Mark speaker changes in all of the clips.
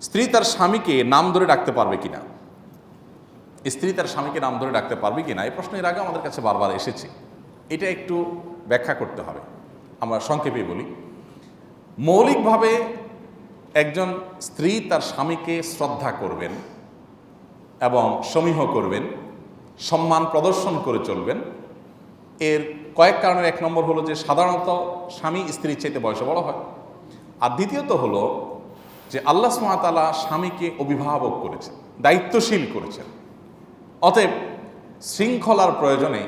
Speaker 1: স্ত্রী তার স্বামীকে নাম ধরে ডাকতে পারবে কিনা? স্ত্রী তার স্বামীকে নাম ধরে ডাকতে পারবে কিনা? এই প্রশ্ন এর আগে আমাদের কাছে বারবার এসেছে। এটা একটু ব্যাখ্যা করতে হবে। আমরা সংক্ষেপে বলি। মৌলিকভাবে একজন স্ত্রী তার স্বামীকে শ্রদ্ধা করবেন এবং সমীহ করবেন, সম্মান প্রদর্শন করে চলবেন। এর কয়েক কারণের এক নম্বর হলো যে সাধারণত স্বামী স্ত্রীর চাইতে বয়সে বড় হয়। আর দ্বিতীয়ত হলো যে আল্লাহ সুমাতালা স্বামীকে অভিভাবক করেছেন, দায়িত্বশীল করেছেন। অতএব শৃঙ্খলার প্রয়োজনে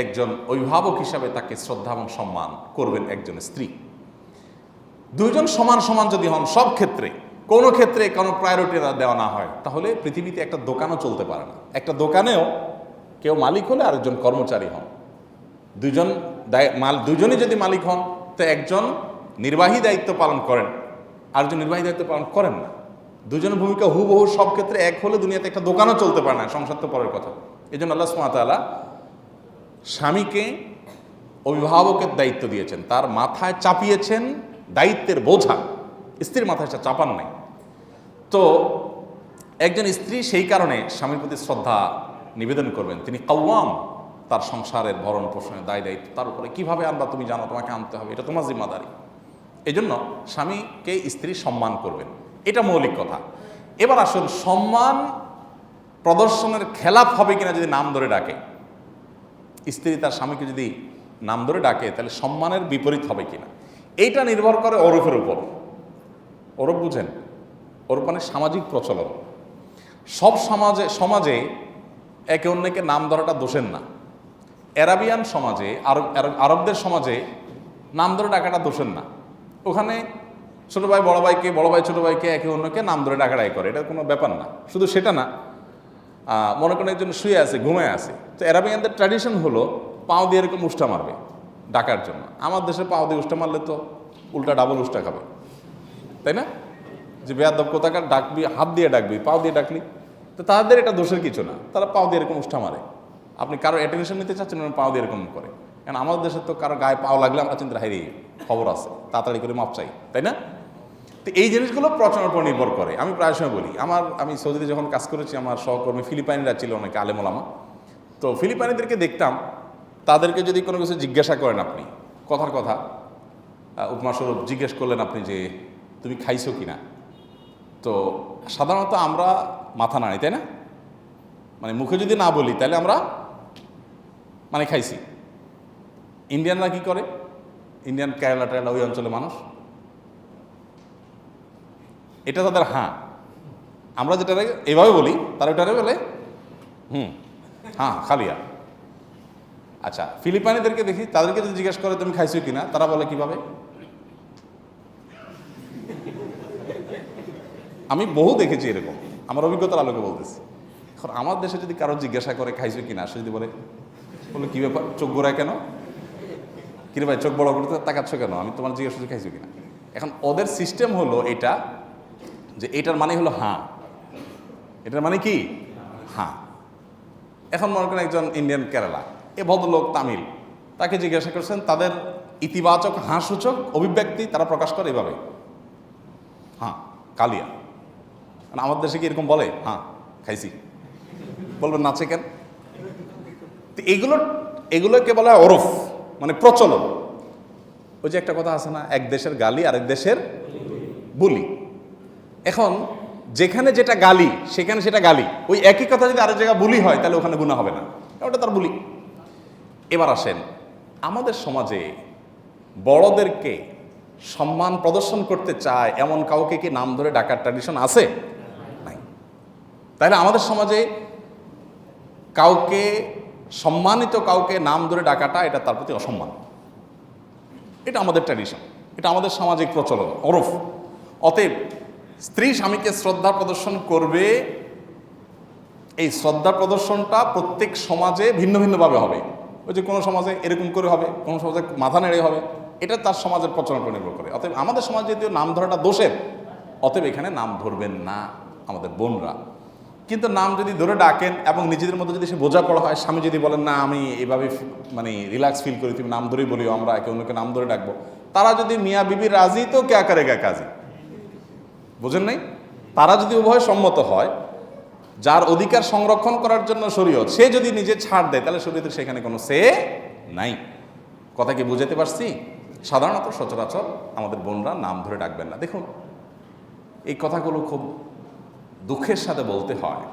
Speaker 1: একজন অভিভাবক হিসাবে তাকে শ্রদ্ধা এবং সম্মান করবেন একজন স্ত্রী। দুইজন সমান সমান যদি হন, সব ক্ষেত্রে, কোনো ক্ষেত্রে কোনো প্রায়োরিটি দেওয়া না হয়, তাহলে পৃথিবীতে একটা দোকানও চলতে পারে না। একটা দোকানেও কেউ মালিক হলে আরেকজন কর্মচারী হন। দুজন মাল দুজনই যদি মালিক হন, তো একজন নির্বাহী দায়িত্ব পালন করেন আরেকজন নির্বাহী দায়িত্ব পালন করেন না, দুজনের ভূমিকা হুবহু সব ক্ষেত্রে এক হলে দুনিয়াতে একটা দোকানও চলতে পারে না, সংসার তো পরের কথা। এই জন্য আল্লাহ সুমাতালা স্বামীকে, অভিভাবকের দায়িত্ব দিয়েছেন। তার মাথায় চাপিয়েছেন দায়িত্বের বোঝা। স্ত্রীর মাথায় সেটা চাপান নাই। তো একজন স্ত্রী সেই কারণে স্বামীর প্রতি শ্রদ্ধা নিবেদন করবেন। তিনি কাওয়াম তার সংসারের ভরণ পোষণের দায় দায়িত্ব তার উপরে কীভাবে আনবা তুমি জানো? তোমাকে আনতে হবে। এটা তোমার জিম্মাদারি। এই জন্য স্বামীকে স্ত্রী সম্মান করবেন। এটা মৌলিক কথা। এবার আসুন, সম্মান প্রদর্শনের খেলাফ হবে কিনা যদি নাম ধরে ডাকে? স্ত্রী তার স্বামীকে যদি নাম ধরে ডাকে, তাহলে সম্মানের বিপরীত হবে কিনা? এইটা নির্ভর করে ওরফের উপর। ওরফ বুঝেন? ওরফ মানে সামাজিক প্রচলন। সব সমাজে সমাজে একে অন্যকে নাম ধরাটা দোষের না। অ্যারাবিয়ান সমাজে আরব- আরবদের সমাজে নাম ধরে ডাকাটা দোষের না। ওখানে ছোটো ভাই, বড় ভাইকে, বড় ভাই, ছোটো ভাইকে, একে অন্যকে নাম ধরে ডাকাডাই করে। এটা কোনো ব্যাপার না। শুধু সেটা না মনে করেন একজন শুয়ে আছে, ঘুমায় আছে। তো অ্যারাবিয়ানদের ট্র্যাডিশন হলো পাও দিয়ে এরকম উষ্টা মারবে ডাকার জন্য। আমার দেশে পাও দিয়ে উষ্টা মারলে তো উল্টা ডাবল উষ্টা খাবে। তাই না? যে বেয়াদব কোথাকার, ডাকবি, হাত দিয়ে ডাকবি, পাও দিয়ে ডাকলি। তো তাদের এটা দোষের কিছু না। তারা পাও দিয়ে এরকম উষ্টা মারে। আপনি কারও অ্যাটেনশন নিতে চাচ্ছেন পাও দিয়ে এরকম করে। কারণ আমাদের দেশে তো কারও গায়ে পাও লাগলে আমরা চিন্তা হারি খবর আছে, তাড়াতাড়ি করে মাপ চাই, তাই না? তো এই জিনিসগুলো প্রচনের উপর নির্ভর করে। আমি প্রায় সময় বলি, আমার, আমি সৌদিতে যখন কাজ করেছি, আমার সহকর্মী ফিলিপাইনিরা ছিল অনেকে আলেমোলামা তো ফিলিপাইনিদেরকে দেখতাম, তাদেরকে যদি কোনো কিছু জিজ্ঞাসা করেন আপনি, কথার কথা উপমাস্বরূপ জিজ্ঞেস করলেন আপনি যে, তুমি খাইছো কি না তো সাধারণত আমরা মাথা নাড়ি, তাই না? মানে মুখে যদি না বলি, তাহলে আমরা মানে খাইছি। ইন্ডিয়ানরা কি করে? ইন্ডিয়ান কেরালা টেরালা ওই অঞ্চলের মানুষ। এটা তাদের হাঁ। আমরা যেটা এভাবে বলি, তারা ওটারে বলে, হুম হ্যাঁ খালিয়া। আচ্ছা ফিলিপাইনিদেরকে দেখি, তাদেরকে যদি জিজ্ঞেস করে, তুমি খাইছো কিনা তারা বলে, কীভাবে? আমি বহু দেখেছি এরকম। আমার অভিজ্ঞতার আলোকে বলতেছি। এখন আমার দেশে যদি কারও জিজ্ঞাসা করে, খাইছো কিনা সে যদি বলে বলে, কি ব্যাপার? চোখ গোড়ায় কেন? কিরে ভাই, চোখ বড় করতে তাকাচ্ছ কেন? আমি তোমার জিজ্ঞাসা খাইছো কিনা? এখন ওদের সিস্টেম হলো এটা, যে এটার মানে হলো হাঁ এটার মানে কি? হাঁ এখন মনে করেন একজন ইন্ডিয়ান কেরালা এ ভদ্রলোক তামিল, তাকে জিজ্ঞাসা করছেন, তাদের ইতিবাচক হাঁসূচক অভিব্যক্তি তারা প্রকাশ করে এভাবে? হ্যাঁ কালিয়া। মানে আমার দেশে কি এরকম বলে? হ্যাঁ খাইছি। বলবেন, নাচে কেন? তো এগুলো, এগুলোকে বলা হয় ওরফ। মানে প্রচলন। ওই যে একটা কথা আছে না, এক দেশের গালি, আরেক দেশের বলি। এখন যেখানে যেটা গালি, সেখানে সেটা গালি। ওই একই কথা যদি আরেক জায়গায় বুলি হয়, তাহলে ওখানে গুণা হবে না। ওটা তার বুলি। এবার আসেন, আমাদের সমাজে বড়দেরকে সম্মান প্রদর্শন করতে চায় এমন কাউকে কি নাম ধরে ডাকার ট্র্যাডিশন আছে? নাই। তাহলে আমাদের সমাজে কাউকে সম্মানিত কাউকে নাম ধরে ডাকাটা, এটা তার প্রতি অসম্মান। এটা আমাদের ট্র্যাডিশন এটা আমাদের সামাজিক প্রচলন, ওরফ। অতএব, স্ত্রী স্বামীকে শ্রদ্ধা প্রদর্শন করবে, এই শ্রদ্ধা প্রদর্শনটা প্রত্যেক সমাজে ভিন্ন ভিন্নভাবে হবে। ওই যে কোনো সমাজে এরকম করে হবে, কোনো সমাজে মাথা নেড়ে হবে, এটা তার সমাজের প্রচলন উপর নির্ভর করে। অতএব, আমাদের সমাজে যদিও নাম ধরাটা দোষের, অতএব এখানে নাম ধরবেন না আমাদের বোনরা। কিন্তু নাম যদি ধরে ডাকেন এবং নিজেদের মধ্যে যদি সে বোঝা পড়া হয়, স্বামী যদি বলেন, না, আমি এভাবে মানে রিল্যাক্স ফিল করি, তুমি নাম ধরেই বলিও, আমরা একে অন্যকে নাম ধরে ডাকবো। তারা যদি মিয়া বিবি রাজি, তো কে আকারে গা কাজী? বোঝেন নাই? তারা যদি উভয় সম্মত হয়, যার অধিকার সংরক্ষণ করার জন্য শরীয়ত, সে যদি নিজে ছাড় দেয়, তাহলে শরীয়তের সেখানে কোনো সে নাই। কথা কি বুঝাতে পারছি? সাধারণত সচরাচর আমাদের বোনরা নাম ধরে ডাকবেন না। দেখুন, এই কথাগুলো খুব দুঃখের সাথে বলতে হয়,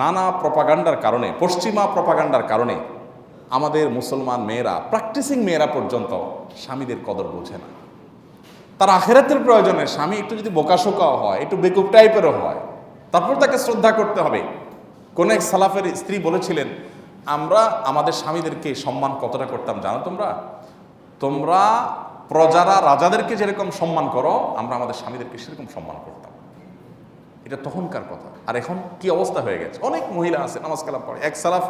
Speaker 1: নানা প্রপাগান্ডার কারণে, পশ্চিমা প্রপাগান্ডার কারণে আমাদের মুসলমান মেয়েরা প্র্যাকটিসিং মেয়েরা পর্যন্ত স্বামীদের কদর বোঝে না। তার আখেরাতের প্রয়োজনে স্বামী একটু যদি বোকাশোকাও হয়, একটু বেকুব টাইপেরও হয়, তারপর তাকে শ্রদ্ধা করতে হবে। কোন এক সালাফের স্ত্রী বলেছিলেন, আমরা আমাদের স্বামীদেরকে সম্মান কতটা করতাম জানো তোমরা? তোমরা প্রজারা রাজাদেরকে যেরকম সম্মান করো, আমরা আমাদের স্বামীদেরকে সেরকম সম্মান করতাম। এটা তখনকার কথা। আর এখন কি অবস্থা হয়ে গেছে? অনেক মহিলা আছে, নামাজ কালাম পড়ে। এক সালাফ,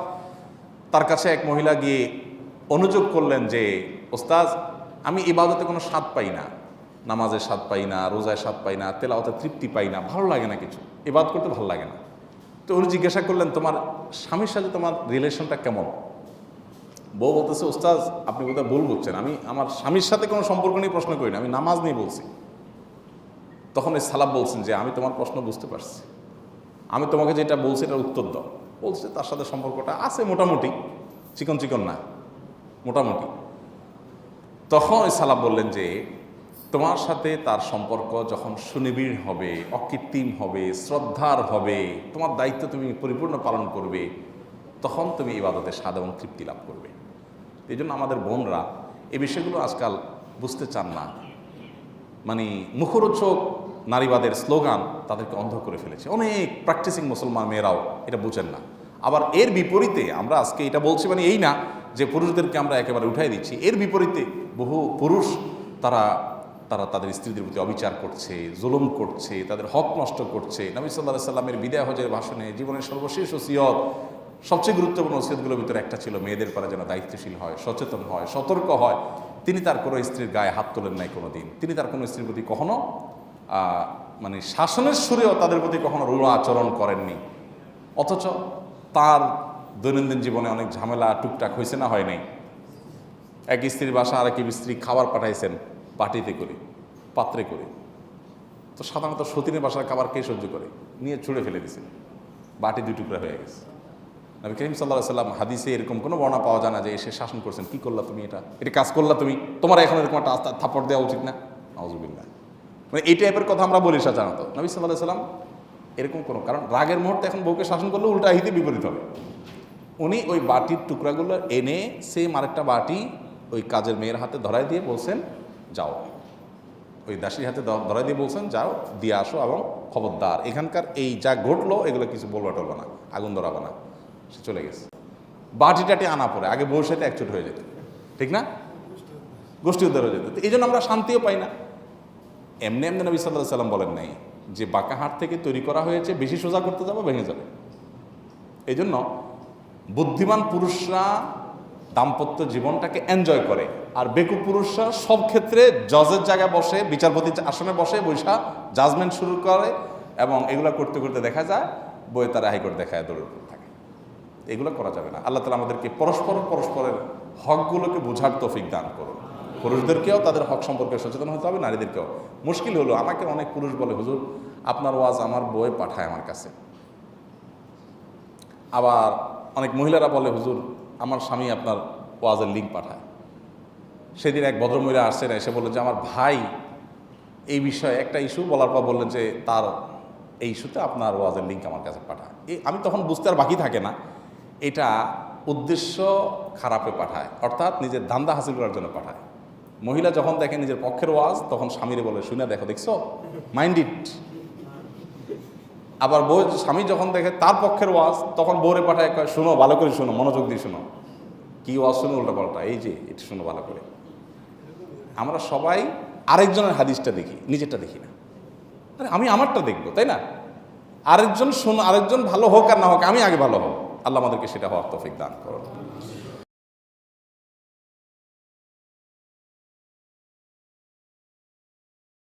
Speaker 1: তার কাছে এক মহিলা গিয়ে অনুযোগ করলেন যে ওস্তাজ আমি ইবাদতে কোনো স্বাদ পাই না। নামাজের স্বাদ পাই না, রোজায় স্বাদ পাই না তেলা তেলাওতে তৃপ্তি পাই না, ভালো লাগে না কিছু। ইবাদ করতে ভালো লাগে না। তো উনি জিজ্ঞাসা করলেন, তোমার স্বামীর সাথে তোমার রিলেশনটা কেমন? বউ বলতেছে ওস্তাজ আপনি বোধহয় ভুল বুঝছেন। আমি আমার স্বামীর সাথে কোনো সম্পর্ক নিয়ে প্রশ্ন করি না। আমি নামাজ নিয়ে বলছি। তখন এই সালাব বলছেন যে, আমি তোমার প্রশ্ন বুঝতে পারছি। আমি তোমাকে যেটা বলছি এটার উত্তর দাও। বলছে, তার সাথে সম্পর্কটা আছে মোটামুটি, চিকন চিকন না, মোটামুটি। তখন ওই সালাব বললেন যে, তোমার সাথে তার সম্পর্ক যখন সুনিবিড় হবে, অকৃত্রিম হবে, শ্রদ্ধার হবে, তোমার দায়িত্ব তুমি পরিপূর্ণ পালন করবে, তখন তুমি ইবাদতের স্বাদ এবং তৃপ্তি লাভ করবে। এই জন্য আমাদের বোনরা এই বিষয়গুলো আজকাল বুঝতে চান না। মানে মুখরোচক নারীবাদের স্লোগান তাদেরকে অন্ধ করে ফেলেছে। অনেক প্র্যাকটিসিং মুসলমান মেয়েরাও এটা বুঝেন না। আবার এর বিপরীতে আমরা আজকে এটা বলছি মানে এই না যে পুরুষদেরকে আমরা একেবারে উঠাই দিচ্ছি। এর বিপরীতে বহু পুরুষ তারা তারা তাদের স্ত্রীদের প্রতি অবিচার করছে, জুলুম করছে, তাদের হক নষ্ট করছে। নবী সাল্লাহ সাল্লামের বিদায় হজের ভাষণে জীবনের সর্বশেষ ওসিয়ত, সবচেয়ে গুরুত্বপূর্ণ ওসিয়তগুলোর ভিতরে একটা ছিল মেয়েদের পরে যেন দায়িত্বশীল হয়, সচেতন হয়, সতর্ক হয়। তিনি তার কোনো স্ত্রীর গায়ে হাত তোলেন নাই কোনো দিন তিনি তার কোনো স্ত্রীর প্রতি কখনো মানে শাসনের সুরেও তাদের প্রতি কখনো রুড় আচরণ করেননি। অথচ তার দৈনন্দিন জীবনে অনেক ঝামেলা টুকটাক হয়েছে না হয় নাই? এক স্ত্রীর বাসা আর এক স্ত্রী খাবার পাঠাইছেন পাটিতে করে, পাত্রে করে। তো সাধারণত সতীনের বাসার খাবার কে সহ্য করে? নিয়ে ছুঁড়ে ফেলে দিয়েছেন। বাটি দুই টুকরা হয়ে গেছে। নবী করিম সাল্লাহ সাল্লাম হাদিসে এরকম কোনো বর্ণনা পাওয়া যায় না যে এসে শাসন করছেন। কি করলা তুমি এটা? এটা কাজ করলা তুমি? তোমার এখন এরকম একটা থাপড় দেওয়া উচিত না? নজুবিল্লা মানে এই টাইপের কথা আমরা বলি সাধারণত। নবী সাল্লাহ সাল্লাম এরকম কোনো কারণ রাগের মুহূর্তে এখন বউকে শাসন করলে উল্টা হিতে বিপরীত হবে। উনি ওই বাটির টুকরাগুলো এনে সেম আরেকটা বাটি ওই কাজের মেয়ের হাতে ধরাই দিয়ে বলছেন, যাও। ওই দাসীর হাতে ধরাই দিয়ে বলছেন, যাও, দিয়ে আসো এবং খবরদার। এখানকার এই যা ঘটলো, এগুলো কিছু বলবা টলবা না, আগুন ধরাবা না। সে চলে গেছে। বাটি টাটি আনা পরে আগে বউর সাথে একচুট হয়ে যেত। ঠিক না? গোষ্ঠী উদ্ধার হয়ে যেত। এই জন্য আমরা শান্তিও পাই না। এমনি এমনি নবী সাল্লাহ সাল্লাম বলেন নাই যে বাঁকা হাট থেকে তৈরি করা হয়েছে, বেশি সোজা করতে যাব, ভেঙে যাবে। এই জন্য বুদ্ধিমান পুরুষরা দাম্পত্য জীবনটাকে এনজয় করে। আর বেকু পুরুষরা সব ক্ষেত্রে জজের জায়গায় বসে, বিচারপতি আসনে বসে, বৈশা জাজমেন্ট শুরু করে এবং এগুলো করতে করতে দেখা যায়, বইয়ে তারা হাইকোর্ট দেখায় দৌড়ের উপর থাকে। এগুলো করা যাবে না। আল্লাহ তালা আমাদেরকে পরস্পর পরস্পরের হকগুলোকে বোঝার তৌফিক দান করুন। পুরুষদেরকেও তাদের হক সম্পর্কে সচেতন হতে হবে, নারীদেরকেও। মুশকিল হলো, আমাকে অনেক পুরুষ বলে, হুজুর, আপনার ওয়াজ আমার বই পাঠায় আমার কাছে। আবার অনেক মহিলারা বলে, হুজুর, আমার স্বামী আপনার ওয়াজের লিঙ্ক পাঠায়। সেদিন এক ভদ্রমহিলা আসছেন, এসে বললেন যে, আমার ভাই এই বিষয়ে একটা ইস্যু বলার পর বললেন যে, তার এই ইস্যুতে আপনার ওয়াজের লিঙ্ক আমার কাছে পাঠায়। এই আমি তখন বুঝতে আর বাকি থাকে না। এটা উদ্দেশ্য খারাপে পাঠায়, অর্থাৎ নিজের ধান্দা হাসিল করার জন্য পাঠায়। মহিলা যখন দেখে নিজের পক্ষের ওয়াজ, তখন স্বামীরে বলে, শুনে দেখো, দেখছ? মাইন্ড ইট আবার বউ, স্বামী যখন দেখে তার পক্ষের ওয়াজ, তখন বউরে পাঠায় শোনো, ভালো করে শোনো, মনোযোগ দিয়ে শোনো। কি ওয়াজ শোনো উল্টা পাল্টা এই যে, এটা শোনো ভালো করে। আমরা সবাই আরেকজনের হাদিসটা দেখি, নিজেরটা দেখি না। আমি আমারটা দেখব, তাই না? আরেকজন শোনো, আরেকজন ভালো হোক আর না হোক, আমি আগে ভালো হোক আল্লাহ আমাদেরকে সেটা হওয়ার তফিক দান করো